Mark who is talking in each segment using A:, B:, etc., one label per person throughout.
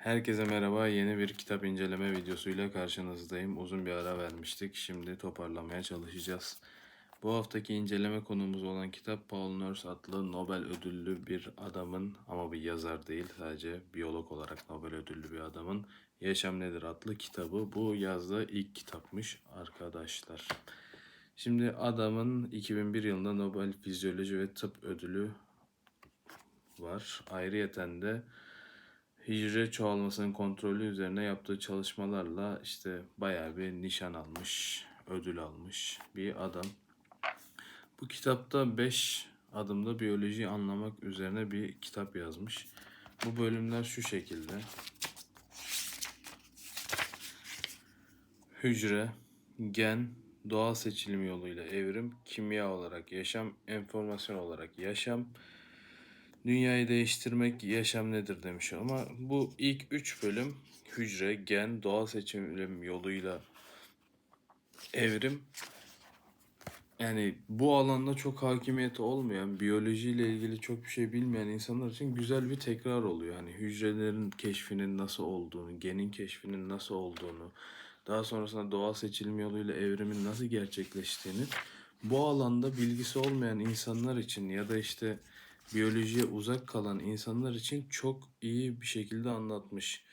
A: Herkese merhaba. Yeni bir kitap inceleme videosuyla karşınızdayım. Uzun bir ara vermiştik. Şimdi toparlamaya çalışacağız. Bu haftaki inceleme konumuz olan kitap Paul Nurse adlı Nobel ödüllü bir adamın ama bir yazar değil sadece biyolog olarak Nobel ödüllü bir adamın Yaşam Nedir adlı kitabı. Bu yazdığı ilk kitapmış arkadaşlar. Şimdi adamın 2001 yılında Nobel Fizyoloji ve Tıp ödülü var. Ayrıyeten de hücre çoğalmasının kontrolü üzerine yaptığı çalışmalarla işte bayağı bir nişan almış, ödül almış bir adam. Bu kitapta 5 adımda biyolojiyi anlamak üzerine bir kitap yazmış. Bu bölümler şu şekilde. Hücre, gen, doğal seçilim yoluyla evrim, kimya olarak yaşam, enformasyon olarak yaşam, Dünyayı değiştirmek yaşam nedir demiş ama bu ilk üç bölüm hücre, gen, doğal seçilim yoluyla evrim yani bu alanda çok hakimiyeti olmayan, biyolojiyle ilgili çok bir şey bilmeyen insanlar için güzel bir tekrar oluyor. Hani hücrelerin keşfinin nasıl olduğunu, genin keşfinin nasıl olduğunu, daha sonrasında doğal seçilim yoluyla evrimin nasıl gerçekleştiğini bu alanda bilgisi olmayan insanlar için ya da işte biyolojiye uzak kalan insanlar için çok iyi bir şekilde anlatmış.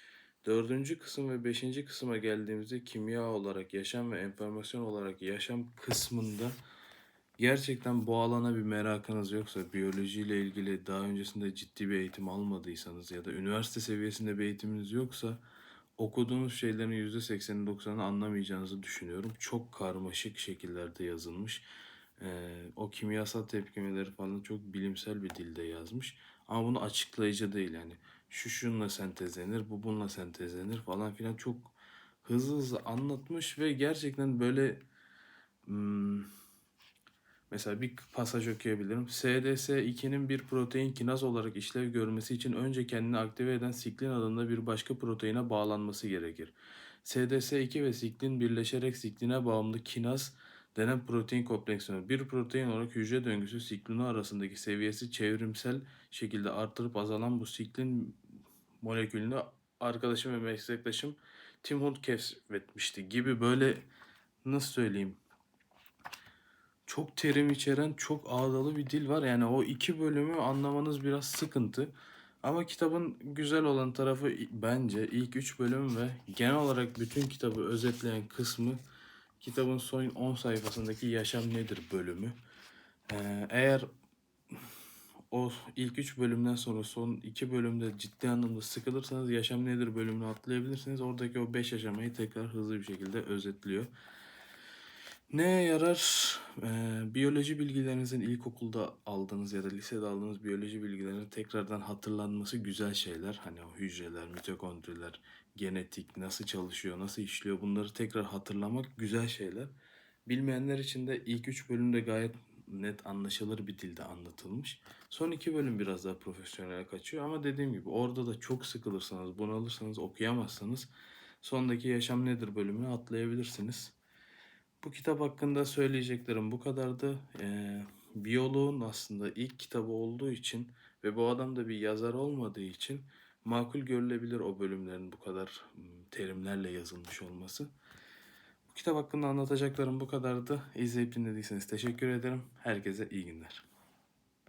A: Dördüncü kısım ve beşinci kısma geldiğimizde kimya olarak yaşam ve enformasyon olarak yaşam kısmında gerçekten bu alana bir merakınız yoksa, biyolojiyle ilgili daha öncesinde ciddi bir eğitim almadıysanız ya da üniversite seviyesinde bir eğitiminiz yoksa okuduğunuz şeylerin %80'ini 90'ını anlamayacağınızı düşünüyorum. Çok karmaşık şekillerde yazılmış. O kimyasal tepkimeleri falan çok bilimsel bir dilde yazmış. Ama bunu açıklayıcı değil yani. Şu şunla sentezlenir, bu bununla sentezlenir falan filan çok hızlı hızlı anlatmış ve gerçekten böyle hmm, mesela bir pasaj okuyabilirim. SDS2'nin bir protein kinaz olarak işlev görmesi için önce kendini aktive eden siklin adında bir başka proteine bağlanması gerekir. SDS2 ve siklin birleşerek sikline bağımlı kinaz denen protein kompleksiyonu. Bir protein olarak hücre döngüsü siklini arasındaki seviyesi çevrimsel şekilde arttırıp azalan bu siklin molekülünü arkadaşım ve meslektaşım Tim Hunt keşfetmişti gibi böyle nasıl söyleyeyim çok terim içeren çok ağdalı bir dil var. Yani o iki bölümü anlamanız biraz sıkıntı. Ama kitabın güzel olan tarafı bence ilk üç bölüm ve genel olarak bütün kitabı özetleyen kısmı kitabın son 10 sayfasındaki yaşam nedir bölümü. Ee, eğer o ilk 3 bölümden sonra son 2 bölümde ciddi anlamda sıkılırsanız yaşam nedir bölümünü atlayabilirsiniz. Oradaki o 5 aşamayı tekrar hızlı bir şekilde özetliyor. Neye yarar? Ee, biyoloji bilgilerinizin ilkokulda aldığınız ya da lisede aldığınız biyoloji bilgilerinin tekrardan hatırlanması güzel şeyler. Hani o hücreler, mitokondriler, genetik nasıl çalışıyor, nasıl işliyor bunları tekrar hatırlamak güzel şeyler. Bilmeyenler için de ilk üç bölümde gayet net anlaşılır bir dilde anlatılmış. Son iki bölüm biraz daha profesyonel kaçıyor ama dediğim gibi orada da çok sıkılırsanız, bunalırsanız, okuyamazsanız sondaki yaşam nedir bölümünü atlayabilirsiniz. Bu kitap hakkında söyleyeceklerim bu kadardı. Ee, biyoloğun aslında ilk kitabı olduğu için ve bu adam da bir yazar olmadığı için makul görülebilir o bölümlerin bu kadar terimlerle yazılmış olması. Bu kitap hakkında anlatacaklarım bu kadardı. İzleyip dinlediyseniz teşekkür ederim. Herkese iyi günler.